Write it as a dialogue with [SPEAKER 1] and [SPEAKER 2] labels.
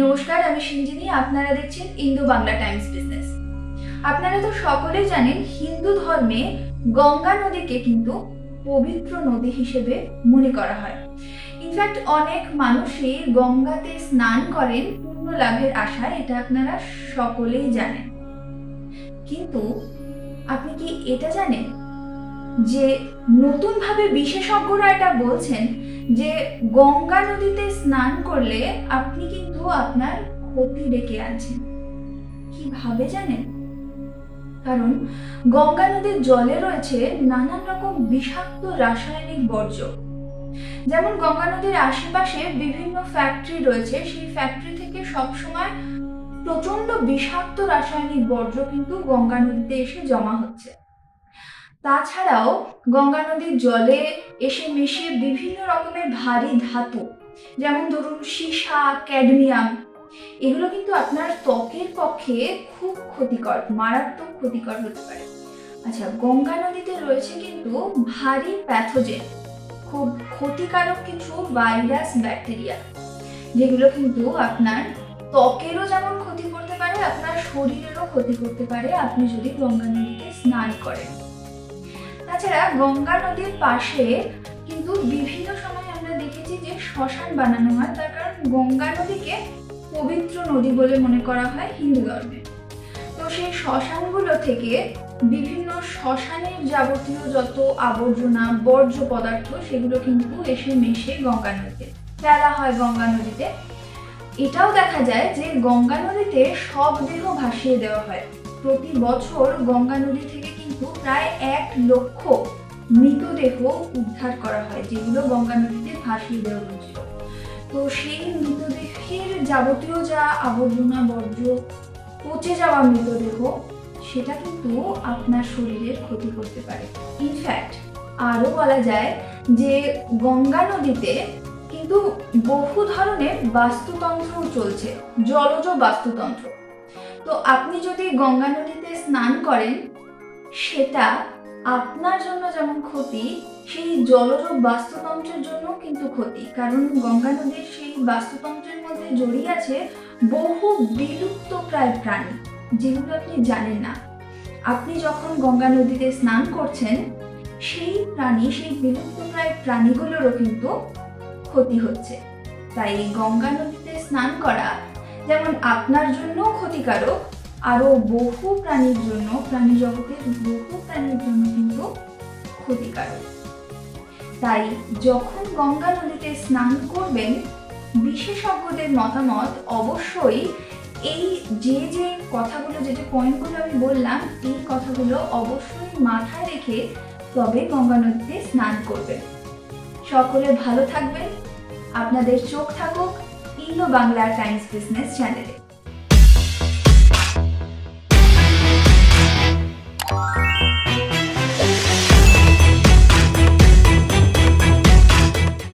[SPEAKER 1] নমস্কার, আমি সিঞ্জিনী, আপনারা দেখছেন ইন্দো বাংলা টাইমস বিজনেস। আপনারা তো সকলেই জানেন, হিন্দু ধর্মে গঙ্গা নদীকে কিন্তু পবিত্র নদী হিসেবে মনে করা হয়। ইনফ্যাক্ট অনেক মানুষই গঙ্গাতে স্নান করেন পুণ্য লাভের আশায় এটা আপনারা সকলেই জানেন। কিন্তু আপনি কি এটা জানেন? যে নতুনভাবে বিশেষজ্ঞরা এটা বলছেন যে গঙ্গা নদীতে স্নান করলে আপনি কিন্তু আপনার ক্ষতি ডেকে আনছেন। কীভাবে জানেন? কারণ গঙ্গা নদীর জলে রয়েছে নানান রকম বিষাক্ত রাসায়নিক বর্জ্য। যেমন গঙ্গা নদীর আশেপাশে বিভিন্ন ফ্যাক্টরি রয়েছে, সেই ফ্যাক্টরি থেকে সবসময় প্রচণ্ড বিষাক্ত রাসায়নিক বর্জ্য কিন্তু গঙ্গা নদীতে এসে জমা হচ্ছে। তাছাড়াও গঙ্গা নদীর জলে এসে মিশে বিভিন্ন রকমের ভারী ধাতু, যেমন ধরুন সীসা, ক্যাডমিয়াম। এগুলো কিন্তু আপনার ত্বকের পক্ষে খুব ক্ষতিকর, মারাত্মক ক্ষতিকর হতে পারে। আচ্ছা গঙ্গা নদীতে রয়েছে কিন্তু ভারী প্যাথোজেন, খুব ক্ষতিকারক কিছু ভাইরাস, ব্যাকটেরিয়া, যেগুলো কিন্তু আপনার ত্বকেরও যেমন ক্ষতি করতে পারে, আপনার শরীরেরও ক্ষতি করতে পারে। আপনি যদি গঙ্গা নদীতে স্নান করেন তাছাড়া গঙ্গা নদীর পাশে কিন্তু বিভিন্ন সময় আমরা দেখেছি যে শ্মশান বানানো হয়। তার কারণ গঙ্গা নদীকে পবিত্র নদী বলে মনে করা হয় হিন্দু ধর্মে। তো সেই শ্মশানগুলো থেকে বিভিন্ন শ্মশানের যাবতীয় যত আবর্জনা, বর্জ্য পদার্থ, সেগুলো কিন্তু এসে মিশে গঙ্গা নদীতে, ফেলা হয় গঙ্গা নদীতে। এটাও দেখা যায় যে গঙ্গা নদীতে সব দেহ ভাসিয়ে দেওয়া হয়। প্রতি বছর গঙ্গা নদী থেকে কিন্তু প্রায় এক লক্ষ মৃতদেহ উদ্ধার করা হয়, যেগুলো গঙ্গা নদীতে ভাসিয়ে দেওয়া হয়েছিল। তো সেই মৃতদেহের যাবতীয় যা আবর্জনা, বর্জ্য, পচে যাওয়া মৃতদেহ, সেটা কিন্তু আপনার শরীরের ক্ষতি করতে পারে। ইনফ্যাক্ট আরও বলা যায় যে গঙ্গা নদীতে কিন্তু বহু ধরনের বাস্তুতন্ত্র চলছে, জলজ বাস্তুতন্ত্র। তো আপনি যদি গঙ্গা নদীতে স্নান করেন সেটা আপনার জন্য যেমন ক্ষতি, সেই জলজ বাস্তুতন্ত্রের জন্য কিন্তু ক্ষতি। কারণ গঙ্গা নদীর সেই বাস্তুতন্ত্রের মধ্যে জড়িয়ে আছে বহু বিলুপ্ত প্রায় প্রাণী, যেগুলো আপনি জানেন না। আপনি যখন গঙ্গা নদীতে স্নান করছেন, সেই প্রাণী, সেই বিলুপ্ত প্রায় প্রাণীগুলোরও কিন্তু ক্ষতি হচ্ছে। তাই গঙ্গা নদীতে স্নান করা যেমন আপনার জন্য ক্ষতিকারক আরও বহু প্রাণীর জন্য, প্রাণী জগতের বহু প্রাণীর জন্য কিন্তু ক্ষতিকারক। তাই যখন গঙ্গা নদীতে স্নান করবেন, বিশেষজ্ঞদের মতামত অবশ্যই এই যে যে কথাগুলো, যে যে পয়েন্টগুলো আমি বললাম, এই কথাগুলো অবশ্যই মাথায় রেখে তবে গঙ্গা নদীতে স্নান করবেন। সকলে ভালো থাকবেন। আপনাদের চোখ থাকুক, ইন্দো বাংলা টাইমস বিজনেস চ্যানেলে।